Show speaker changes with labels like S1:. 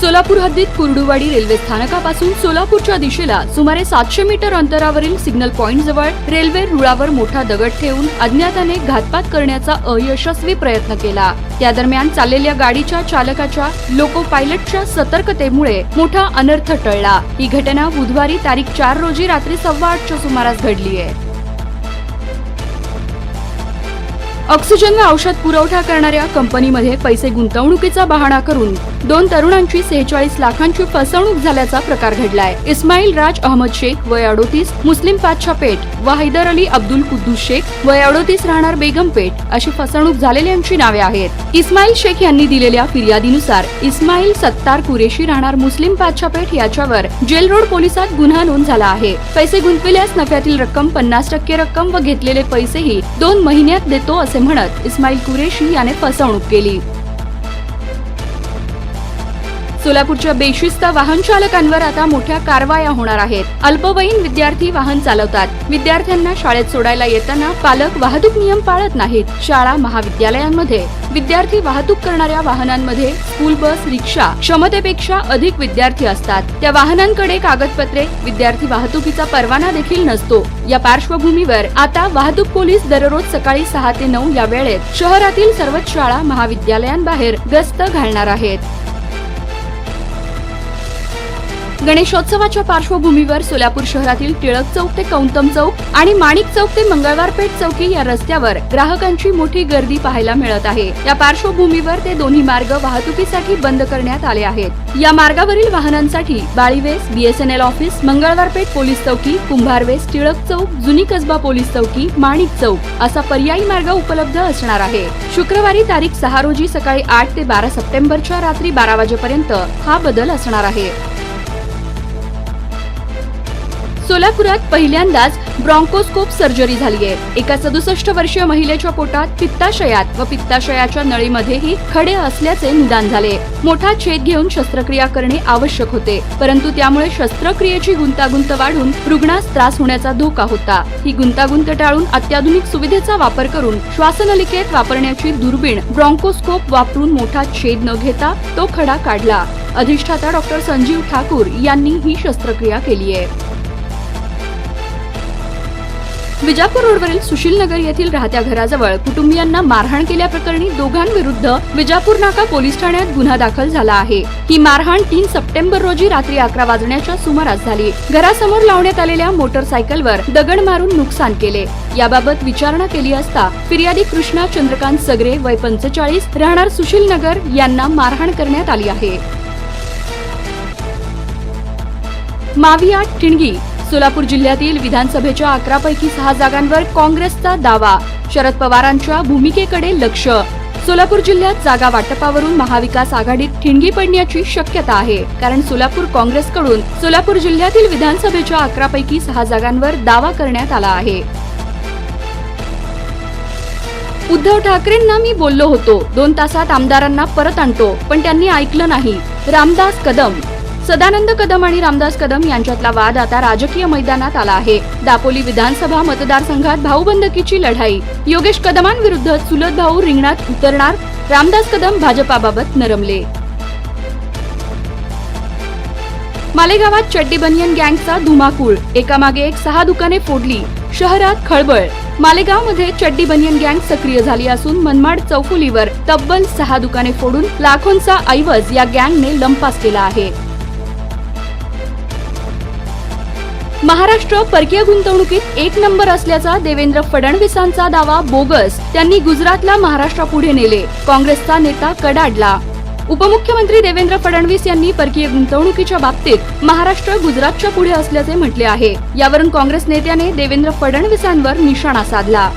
S1: सोलापूर हद्दीत कुर्डुवाडी रेल्वे स्थानकापासून सोलापूरच्या दिशेला सुमारे सातशे मीटर अंतरावरील सिग्नल पॉइंट जवळ रेल्वे रुळावर मोठा दगड ठेवून अज्ञाताने घातपात करण्याचा अयशस्वी प्रयत्न केला. त्या दरम्यान चाललेल्या गाडीच्या चालकाच्या लोको पायलटच्या सतर्कतेमुळे मोठा अनर्थ टळला. ही घटना बुधवारी तारीख चार रोजी रात्री सव्वा आठच्या सुमारास घडली आहे. ऑक्सिजन व औषध पुरवठा करणाऱ्या कंपनीमध्ये पैसे गुंतवणुकीचा बहाणा करून दोन तरुणांची सेहेचाळीस लाखांची फसवणूक झाल्याचा प्रकार घडलाय. इस्माईल राज अहमद शेख वय अडोतीस मुस्लिम पातशा पेठ व हैदर अली अब्दुल कुद्दूस शेख वय अडोतीस राहणार बेगम पेठ अशी फसवणूक झालेल्यांची नावे आहेत. इस्माईल शेख यांनी दिलेल्या फिर्यादीनुसार इस्माईल सत्तार कुरेशी राहणार मुस्लिम पातशा पेठ याच्यावर जेल रोड पोलिसात गुन्हा नोंद झाला आहे. पैसे गुंतविल्यास नफ्यातील रक्कम पन्नास टक्के रक्कम व घेतलेले पैसेही दोन महिन्यात देतो असे म्हणत इस्माईल कुरेशी याने फसवणूक केली. सोलापूरच्या बेशिस्त वाहन चालकांवर आता मोठ्या कारवाया होणार आहेत. अल्पवयीन विद्यार्थी वाहन चालवतात. विद्यार्थ्यांना शाळेत सोडायला येताना पालक वाहतूक नियम पाळत नाहीत. शाळा महाविद्यालयांमध्ये विद्यार्थी वाहतूक करणाऱ्या वाहनांमध्ये स्कूल बस रिक्षा क्षमतेपेक्षा अधिक विद्यार्थी असतात. त्या वाहनांकडे कागदपत्रे विद्यार्थी वाहतुकीचा परवाना देखील नसतो. या पार्श्वभूमीवर आता वाहतूक पोलीस दररोज सकाळी सहा ते नऊ या वेळेत शहरातील सर्वच शाळा महाविद्यालयांबाहेर गस्त घालणार आहेत. गणेशोत्सवाच्या पार्श्वभूमीवर सोलापूर शहरातील टिळक चौक ते कौंतम चौक आणि माणिक चौक ते मंगळवार पेठ चौकी या रस्त्यावर ग्राहकांची मोठी गर्दी पाहायला मिळत आहे. या पार्श्वभूमीवर ते दोन्ही मार्ग वाहतुकीसाठी बंद करण्यात आले आहेत. या मार्गावरील वाहनांसाठी Balives BSNL office Mangalwar Peth police चौकी कुंभारवेस टिळक चौक जुनी कसबा पोलीस चौकी माणिक चौक असा पर्यायी मार्ग उपलब्ध असणार आहे. शुक्रवारी तारीख सहा रोजी सकाळी आठ ते बारा सप्टेंबरच्या रात्री बारा वाजेपर्यंत हा बदल असणार आहे. सोलापुरात पहिल्यांदाच ब्रॉन्कोस्कोप सर्जरी झाली आहे. एका सदुसष्ट वर्षीय महिलेच्या पोटात पित्ताशयात व पित्ताशयाच्या नळीमध्येही खडे असल्याचे निदान झाले. मोठा छेद घेऊन शस्त्रक्रिया करणे आवश्यक होते परंतु त्यामुळे शस्त्रक्रियेची गुंतागुंत वाढून रुग्णास त्रास होण्याचा धोका होता. ही गुंतागुंत टाळून अत्याधुनिक सुविधेचा वापर करून श्वासनलिकेत वापरण्याची दुर्बीण ब्रॉन्कोस्कोप वापरून मोठा छेद न घेता तो खडा काढला. अधिष्ठाता डॉक्टर संजीव ठाकूर यांनी ही शस्त्रक्रिया केली आहे. विजापूर रोडवरील सुशील नगर येथील राहत्या घराजवळ कुटुंबियांना मारहाण केल्याप्रकरणी दोघांविरुद्ध विजापूर नाका पोलीस ठाण्यात गुन्हा दाखल झाला आहे. ही मारहाण तीन सप्टेंबर रोजी रात्री अकरा वाजण्याच्या सुमारास झाली. घरासमोर लावण्यात आलेल्या मोटरसायकलवर दगड मारून नुकसान केले. याबाबत विचारणा केली असता फिर्यादी कृष्णा चंद्रकांत सगरे वय पंचेचाळीस राहणार सुशील नगर यांना मारहाण करण्यात आली आहे. माविया टिणगी सोलापूर जिल्ह्यातील विधानसभेच्या अकरापैकी सहा जागांवर काँग्रेसचा दावा. शरद पवारांच्या भूमिकेकडे लक्ष. सोलापूर जिल्ह्यात जागा वाटपावरून महाविकास आघाडीत ठिणगी पडण्याची शक्यता आहे. कारण सोलापूर काँग्रेसकडून सोलापूर जिल्ह्यातील विधानसभेच्या अकरापैकी सहा जागांवर दावा करण्यात आला आहे. उद्धव ठाकरेंना मी बोललो होतो. दोन तासात आमदारांना परत आणतो पण त्यांनी ऐकलं नाही. रामदास कदम सदानंद कदम आणि रामदास कदम यांच्यातला वाद आता राजकीय मैदानात आला आहे. दापोली विधानसभा मतदारसंघात भाऊबंदकीची लढाई. योगेश कदमांविरुद्ध चुलत भाऊ रिंगणात उतरणार रामदास कदम भाजपाबाबत नरमले. मालेगावात चड्डी बनियन गँगचा धुमाकूळ. एकामागे एक सहा दुकाने फोडली. शहरात खळबळ. मालेगावमध्ये चड्डी बनियन गँग सक्रिय झाली असून मनमाड चौफुलीवर तब्बल सहा दुकाने फोडून लाखोंचा ऐवज या गँगने लंपास केला आहे. महाराष्ट्र परकीय गुंतवणुकीत एक नंबर असल्याचा देवेंद्र फडणवीसांचा दावा बोगस. त्यांनी गुजरातला महाराष्ट्रापुढे नेले. काँग्रेसचा नेता कडाडला. उपमुख्यमंत्री देवेंद्र फडणवीस यांनी परकीय गुंतवणुकीच्या बाबतीत महाराष्ट्र गुजरातच्या पुढे असल्याचे म्हटले आहे. यावरून काँग्रेस नेत्याने देवेंद्र फडणवीसांवर निशाणा साधला.